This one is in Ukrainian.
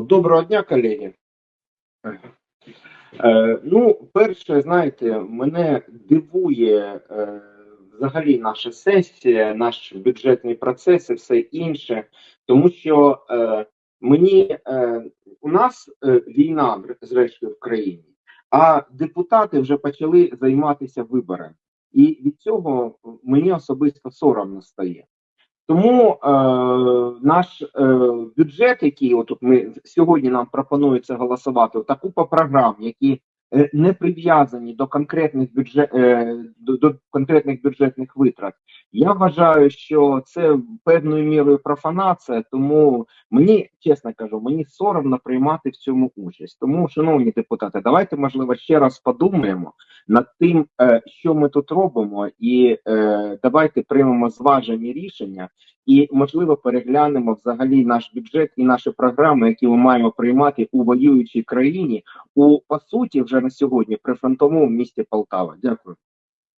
Доброго дня, колеги. Е, ну, перше, знаєте, мене дивує е, взагалі наша сесія, наш бюджетний процес і все інше, тому що е, мені у нас війна зрештою в країні, а депутати вже почали займатися виборами. І від цього мені особисто соромно стає. Тому е, наш бюджет, який отут ми сьогодні нам пропонується голосувати, та купа програм, які е, не прив'язані до конкретних бюджет е, до, до конкретних бюджетних витрат. Я вважаю, що це певною мірою профанація, тому мені чесно кажу, мені соромно приймати в цьому участь. Тому, шановні депутати, давайте можливо ще раз подумаємо над тим, е, що ми тут робимо, і е, давайте приймемо зважені рішення, і можливо переглянемо взагалі наш бюджет і наші програми, які ми маємо приймати у воюючій країні, у по суті, вже на сьогодні прифронтовому місті Полтава. Дякую.